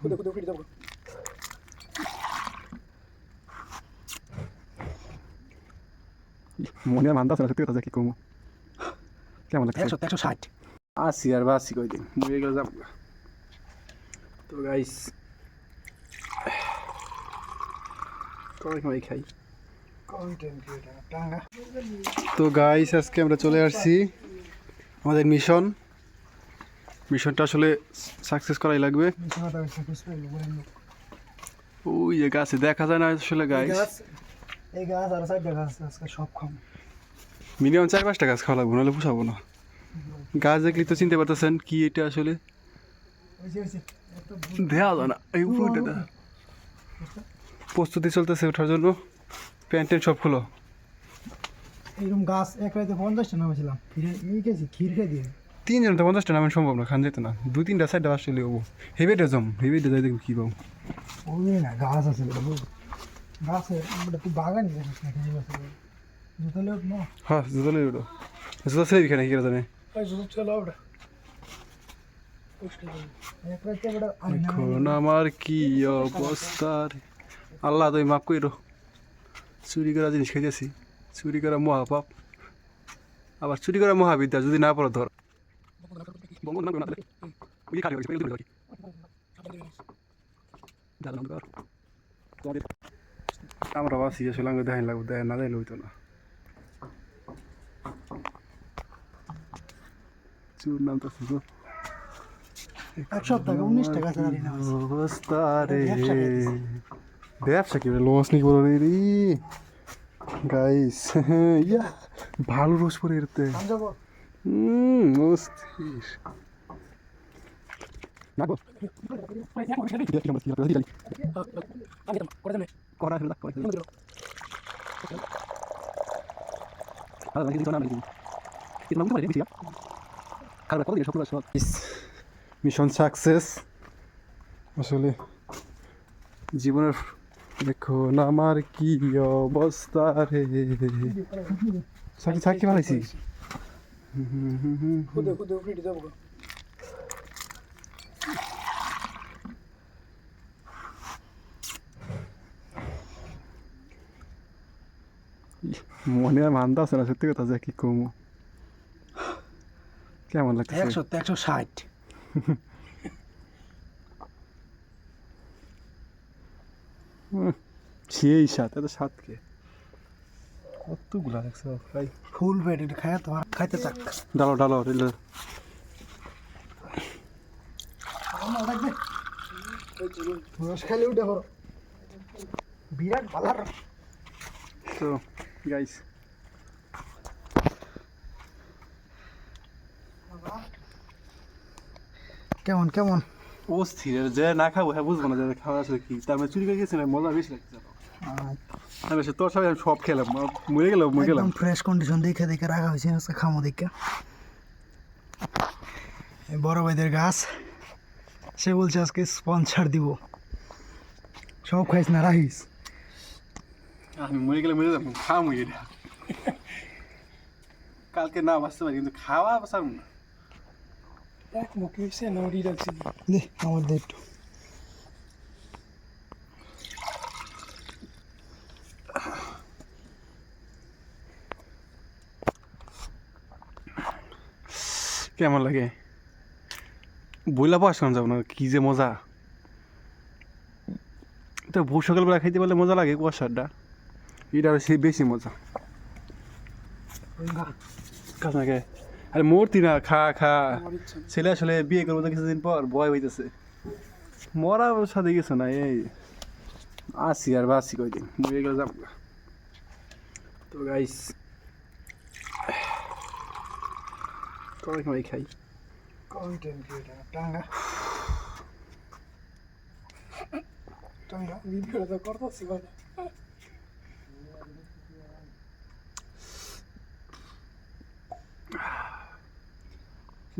খুদে খুদে ফিরে যাব মনে হয় মানতাছে না সত্যি কথা কি কমু। কেমন লাগছে? একশো একশো ষাট। আসি আর বাসি কয়দিন বুঝে গেল যাব তো গাইস খাই। তো গাইস আজকে আমরা চলে আসছি আমাদের মিশন মিশনটা আসলে সাকসেস করাই লাগবে। ওই যে গাছে দেখা যায় না আসলে গাছ এই গাছ আর সাইড গাছ আজকে সব খাম। মিনিমাম চার পাঁচটা গাছ খাওয়া লাগবে নাহলে পোষাবো না। গাছ দেখলে তো চিনতে পারতেছেন কি এটা আসলে। ওই যে ওই যে একটা দেওয়া যায় না এই প্রস্তুতি চলতেছে ওঠার জন্য। প্যান্ট সব খুলো। এরকম গাছ এক রাইতে পঞ্চাশটা নামেছিলাম ফিরে এই গেছি দিয়ে। তিনজন তো পঞ্চাশটা নামেন সম্ভব না খান যেত না। দু তিনটা সাইডে আসলে হব হেবেটে জম হেবেটে যাই দেখব কী পাবো? ওই না গাছ আছে গাছে তুই বাগান জুতো না হ্যাঁ জুতো জানে? জুতো ওটা। এখন আমার কি অবস্থা আল্লাহ তুই মাফ কইরো। চুরি করা জিনিস খাইতেছি। চুরি করা মহাপাপ। আবার চুরি করা মহাবিদ্যা যদি না পড়ো ধর। আমরা বাসি আসলে আগে দেখাই লাগবে দেয় না দেয় হইতো না চুর নাম তো শুধু এক সপ্তাহ উনিশ টাকা অবস্থা রে ব্যবসা কি লস নি বলো রে গাইস ইয়া ভালো রোজ পরে এরতে। যাব। হুম, অস্থির। করা হলো মিশন সাকসেস। আসলে জীবনের দেখুন আমার কি অবস্থা রে? সাকি সাকি ভালাইছি খুদে খুদে ফিরে যাব মনে আর মানতে আছে না সত্যি কথা যে কি কমু। কেমন লাগছে একশো একশো ষাট। সেই সাত এত সাত কে? কতগুলা দেখছ? ভাই ফুল পেট এটা খায় তো খাইতে চাক ডালো ডালো রেলে বিরাট ভালার তো গাইস কেমন কেমন? অস্থির যে না খাব হ্যাঁ বুঝব না যে খাওয়া আসলে কি। তার মানে চুরি করে গেছে মজা বেশি লাগছে আমি সে তোর সবাই আমি সব খেলাম মরে গেলাম মরে গেলাম। ফ্রেশ কন্ডিশন দেখে দেখে রাখা হয়েছে আজকে খামো দেখে। বড় ভাইদের গাছ সে বলছে আজকে স্পন্সার দিব। সব খাইস না রাখিস। আমি মরে গেলে মরে যাব খামো এটা। কালকে না বাঁচতে পারি কিন্তু খাওয়া বাঁচাবো না। এক মুখে এসে নড়ি রাখছি দে আমার দে কেমন লাগে? বইলা পাস কেমন যাব না? কি যে মজা। তো ভোর সকালবেলা খাইতে পারলে মজা লাগে কুয়াশারটা এটা আরও সেই বেশি মজা। কাজ না কে? আরে মূর্তি না খা খা। ছেলে আসলে বিয়ে করব তো কিছুদিন পর বয় হইতেছে। মরা সাথে গেছে না এই। আসি আর বাসি কয়দিন। বুঝে গেলে যাব। তো গাইস তুমি ভিডিওটা করতেছি মানে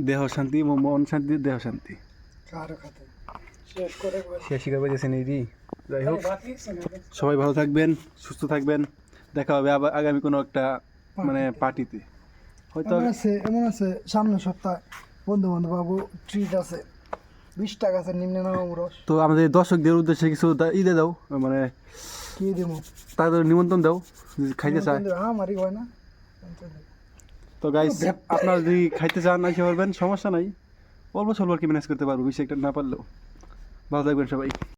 দেহ শান্তি মন শান্তি দেহ শান্তি শেষ করে যাই হোক সবাই ভালো থাকবেন সুস্থ থাকবেন দেখা হবে আবার আগামী কোনো একটা মানে পার্টিতে হয়তো আছে এমন আছে সামনের সপ্তাহে বন্ধু বান্ধব বাবু ট্রিট আছে। বিশটা গাছের নিম্নে নামাম রস তো আমাদের দর্শকদের উদ্দেশ্যে কিছু দা- ই দাও মানে কি দিব তাদের নিমন্ত্রণ দাও খাইতে চায়। আমারই হয় না। তো গাইস আপনারা যদি খাইতে চান আসতে পারবেন সমস্যা নাই। অল্প স্বল্প আর কি ম্যানেজ করতে পারব বেশি একটা না পারলেও। ভালো থাকবেন সবাই।